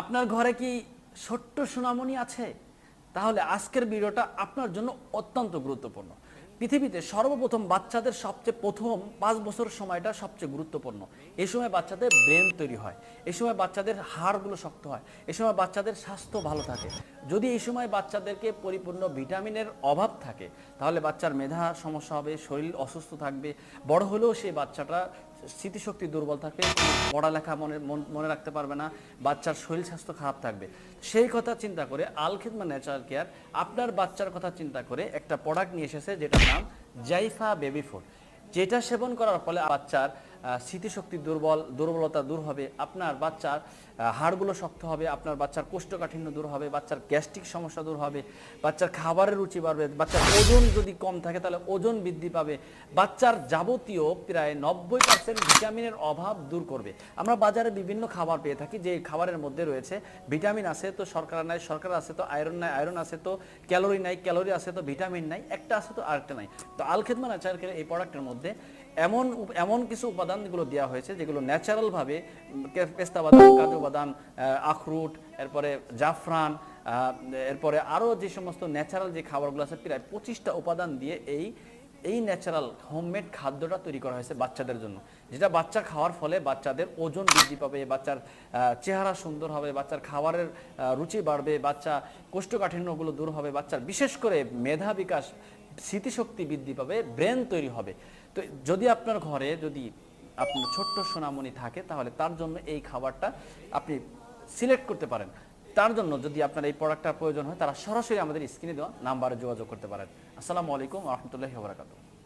আপনার ঘরে কি ছোট্ট সোনামণি আছে? তাহলে আজকের ভিডিওটা আপনার জন্য অত্যন্ত গুরুত্বপূর্ণ। পৃথিবীতে সর্বপ্রথম বাচ্চাদের সবচেয়ে প্রথম পাঁচ বছর সময়টা সবচেয়ে গুরুত্বপূর্ণ। এই সময় বাচ্চাদের ব্রেন তৈরি হয় এই সময় বাচ্চাদের হাড়গুলো শক্ত হয় এই সময় বাচ্চাদের স্বাস্থ্য ভালো থাকে। যদি এই সময় বাচ্চাদেরকে পরিপূর্ণ ভিটামিনের অভাব থাকে, তাহলে বাচ্চার মেধা সমস্যা হবে, শরীর অসুস্থ থাকবে, বড় হলেও সেই বাচ্চাটা স্মৃতিশক্তি দুর্বল থাকবে পড়ালেখা মনে মন- রাখতে পারবে না, বাচ্চার শরীর স্বাস্থ্য খারাপ থাকবে। সেই কথা চিন্তা করে আলখিদমা ন্যাচারাল কেয়ার, আপনার বাচ্চার কথা চিন্তা করে একটা প্রোডাক্ট নিয়ে এসেছে যেটার নাম জাইফা বেবি ফুড। যেটা সেবন করার ফলে বাচ্চার স্মৃতিশক্তি দুর্বল, দুর্বলতা দূর হবে, আপনার বাচ্চার হাড়গুলো শক্ত হবে, আপনার বাচ্চার কোষ্ঠকাঠিন্য দূর হবে, বাচ্চার গ্যাস্ট্রিক সমস্যা দূর হবে, বাচ্চার খাবারের রুচি বাড়বে, বাচ্চার ওজন যদি কম থাকে তাহলে ওজন বৃদ্ধি পাবে, বাচ্চার যাবতীয় প্রায় নব্বই পার্সেন্ট ভিটামিনের অভাব দূর করবে। আমরা বাজারে বিভিন্ন খাবার পেয়ে থাকি যে খাবারের মধ্যে রয়েছে ভিটামিন আছে তো শর্করা নাই, শর্করা আছে তো আয়রন নাই, আয়রন আছে তো ক্যালোরি নাই, ক্যালোরি আছে তো ভিটামিন নাই, একটা আছে তো আরেকটা নাই। তো আলখেদমা ন্যাচারাল এই প্রোডাক্টের মধ্যে এমন এমন কিছু উপাদানগুলো দেওয়া হয়েছে যেগুলো ন্যাচারালভাবে পেস্তা বাদাম, কাজু বাদাম আখরুট, এরপরে জাফরান এরপরে আরও যে সমস্ত ন্যাচারাল যে খাবারগুলো আছে, প্রায় পঁচিশটা উপাদান দিয়ে এই এই ন্যাচারাল হোমমেড খাদ্যটা তৈরি করা হয়েছে বাচ্চাদের জন্য। যেটা বাচ্চা খাওয়ার ফলে বাচ্চাদের ওজন বৃদ্ধি পাবে, বাচ্চার চেহারা সুন্দর হবে, বাচ্চার খাবারের রুচি বাড়বে, বাচ্চা কোষ্ঠকাঠিন্যগুলো দূর হবে, বাচ্চার বিশেষ করে মেধা বিকাশ স্মৃতিশক্তি বৃদ্ধি পাবে, ব্রেন তৈরি হবে। তো যদি আপনার ঘরে যদি আপনার ছোট্ট সোনামণি থাকে, তাহলে তার জন্য এই খাবারটা আপনি সিলেক্ট করতে পারেন। তার জন্য যদি আপনার এই প্রোডাক্টটার প্রয়োজন হয়, তারা সরাসরি আমাদের স্ক্রিনে দেওয়া নাম্বারে যোগাযোগ করতে পারেন। আসসালামু আলাইকুম রহমতুল্লাহ বারাকাতুহ।